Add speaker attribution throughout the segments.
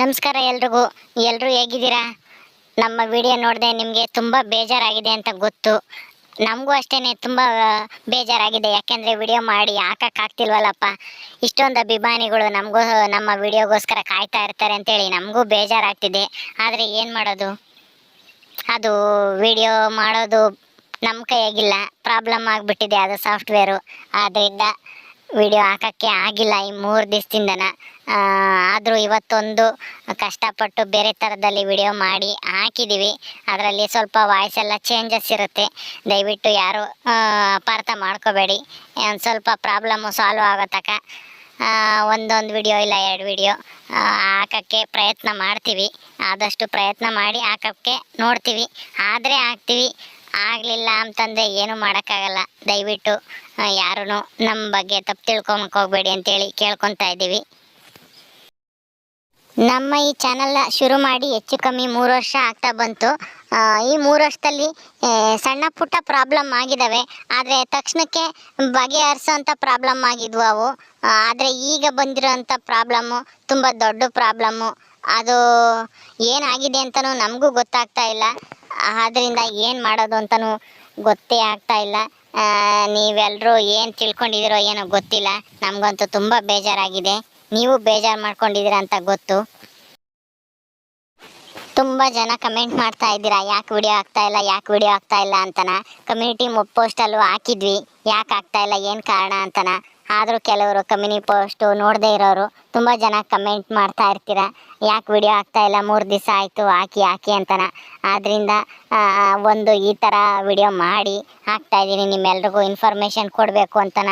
Speaker 1: ನಮಸ್ಕಾರ ಎಲ್ರಿಗೂ. ಎಲ್ಲರೂ ಹೇಗಿದ್ದೀರಾ? ನಮ್ಮ ವಿಡಿಯೋ ನೋಡಿದೆ ನಿಮಗೆ ತುಂಬ ಬೇಜಾರಾಗಿದೆ ಅಂತ ಗೊತ್ತು. ನಮಗೂ ಅಷ್ಟೇ ತುಂಬ ಬೇಜಾರಾಗಿದೆ. ಯಾಕೆಂದರೆ ವಿಡಿಯೋ ಮಾಡಿ ಹಾಕೋಕ್ಕಾಗ್ತಿಲ್ವಲ್ಲಪ್ಪ ಇಷ್ಟೊಂದು ಅಭಿಮಾನಿಗಳು ನಮಗೂ, ನಮ್ಮ ವಿಡಿಯೋಗೋಸ್ಕರ ಕಾಯ್ತಾ ಇರ್ತಾರೆ ಅಂತೇಳಿ ನಮಗೂ ಬೇಜಾರಾಗ್ತಿದೆ. ಆದರೆ ಏನು ಮಾಡೋದು? ಅದು ವಿಡಿಯೋ ಮಾಡೋದು ನಮ್ಮ ಕೈಯಾಗಿಲ್ಲ. ಪ್ರಾಬ್ಲಮ್ ಆಗಿಬಿಟ್ಟಿದೆ ಅದು ಸಾಫ್ಟ್ವೇರು. ಆದ್ದರಿಂದ ವಿಡಿಯೋ ಹಾಕೋಕ್ಕೆ ಆಗಿಲ್ಲ ಈ ಮೂರು ದಿವಸದಿಂದನ. ಆದರೂ ಇವತ್ತೊಂದು ಕಷ್ಟಪಟ್ಟು ಬೇರೆ ಥರದಲ್ಲಿ ವಿಡಿಯೋ ಮಾಡಿ ಹಾಕಿದ್ದೀವಿ ಅದರಲ್ಲಿ ಸ್ವಲ್ಪ ವಾಯ್ಸ್ ಎಲ್ಲ ಚೇಂಜಸ್ ಇರುತ್ತೆ. ದಯವಿಟ್ಟು ಯಾರು ಅಪಾರ್ಥ ಮಾಡ್ಕೋಬೇಡಿ. ಒಂದು ಸ್ವಲ್ಪ ಪ್ರಾಬ್ಲಮ್ಮು ಸಾಲ್ವ್ ಆಗೋ ತನಕ ಒಂದೊಂದು ವಿಡಿಯೋ ಇಲ್ಲ ಎರಡು ವಿಡಿಯೋ ಹಾಕೋಕ್ಕೆ ಪ್ರಯತ್ನ ಮಾಡ್ತೀವಿ. ಆದಷ್ಟು ಪ್ರಯತ್ನ ಮಾಡಿ ಹಾಕೋಕ್ಕೆ ನೋಡ್ತೀವಿ. ಆದರೆ ಹಾಕ್ತೀವಿ. ಆಗಲಿಲ್ಲ ಅಂತಂದರೆ ಏನು ಮಾಡೋಕ್ಕಾಗಲ್ಲ. ದಯವಿಟ್ಟು ಯಾರೂ ನಮ್ಮ ಬಗ್ಗೆ ತಪ್ಪು ತಿಳ್ಕೊಂಬಕ್ಕೆ ಹೋಗ್ಬೇಡಿ ಅಂತೇಳಿ ಕೇಳ್ಕೊತಾ ಇದ್ದೀವಿ. ನಮ್ಮ ಈ ಚಾನಲ್ನ ಶುರು ಮಾಡಿ ಹೆಚ್ಚು ಕಮ್ಮಿ ಮೂರು ವರ್ಷ ಆಗ್ತಾ ಬಂತು. ಈ ಮೂರು ವರ್ಷದಲ್ಲಿ ಸಣ್ಣ ಪುಟ್ಟ ಪ್ರಾಬ್ಲಮ್ ಆಗಿದ್ದಾವೆ ಆದರೆ ತಕ್ಷಣಕ್ಕೆ ಬಗೆಹರಿಸೋಂಥ ಪ್ರಾಬ್ಲಮ್ ಆಗಿದ್ವು ಅವು. ಆದರೆ ಈಗ ಬಂದಿರೋಂಥ ಪ್ರಾಬ್ಲಮ್ಮು ತುಂಬ ದೊಡ್ಡ ಪ್ರಾಬ್ಲಮ್ಮು ಅದು ಏನಾಗಿದೆ ಅಂತಲೂ ನಮಗೂ ಗೊತ್ತಾಗ್ತಾ ಇಲ್ಲ. ಆದ್ದರಿಂದ ಏನು ಮಾಡೋದು ಅಂತಲೂ ಗೊತ್ತೇ ಆಗ್ತಾ ಇಲ್ಲ. ನೀವೆಲ್ಲರೂ ಏನು ತಿಳ್ಕೊಂಡಿದ್ದೀರೋ ಏನೋ ಗೊತ್ತಿಲ್ಲ. ನಮಗಂತೂ ತುಂಬ ಬೇಜಾರಾಗಿದೆ. ನೀವು ಬೇಜಾರು ಮಾಡ್ಕೊಂಡಿದ್ದೀರಾ ಅಂತ ಗೊತ್ತು. ತುಂಬ ಜನ ಕಮೆಂಟ್ ಮಾಡ್ತಾ ಇದ್ದೀರಾ, ಯಾಕೆ ವಿಡಿಯೋ ಆಗ್ತಾ ಇಲ್ಲ, ಯಾಕೆ ವಿಡಿಯೋ ಆಗ್ತಾ ಇಲ್ಲ ಅಂತನ. ಕಮ್ಯುನಿಟಿ ಪೋಸ್ಟಲ್ಲೂ ಹಾಕಿದ್ವಿ, ಯಾಕೆ ಆಗ್ತಾ ಇಲ್ಲ, ಏನು ಕಾರಣ ಅಂತನ. ಆದರೂ ಕೆಲವರು ಕಮ್ಯುನಿ ಪೋಸ್ಟು ನೋಡದೇ ಇರೋರು ತುಂಬ ಜನ ಕಮೆಂಟ್ ಮಾಡ್ತಾ ಇರ್ತೀರ. ಯಾಕೆ ವಿಡಿಯೋ ಆಗ್ತಾ ಇಲ್ಲ? ಮೂರು ದಿವಸ ಆಯಿತು, ಹಾಕಿ ಹಾಕಿ ಅಂತನ. ಆದ್ದರಿಂದ ಒಂದು ಈ ಥರ ವಿಡಿಯೋ ಮಾಡಿ ಹಾಕ್ತಾ ಇದ್ದೀನಿ. ನಿಮ್ಮೆಲ್ರಿಗೂ ಇನ್ಫಾರ್ಮೇಷನ್ ಕೊಡಬೇಕು ಅಂತನ.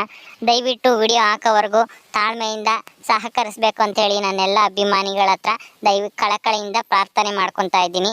Speaker 1: ದಯವಿಟ್ಟು ವಿಡಿಯೋ ಹಾಕೋವರೆಗೂ ತಾಳ್ಮೆಯಿಂದ ಸಹಕರಿಸಬೇಕು ಅಂತೇಳಿ ನನ್ನೆಲ್ಲ ಅಭಿಮಾನಿಗಳ ಹತ್ರ ದಯವಿಟ್ಟು ಕಳಕಳಿಯಿಂದ ಪ್ರಾರ್ಥನೆ ಮಾಡ್ಕೊತಾ ಇದ್ದೀನಿ.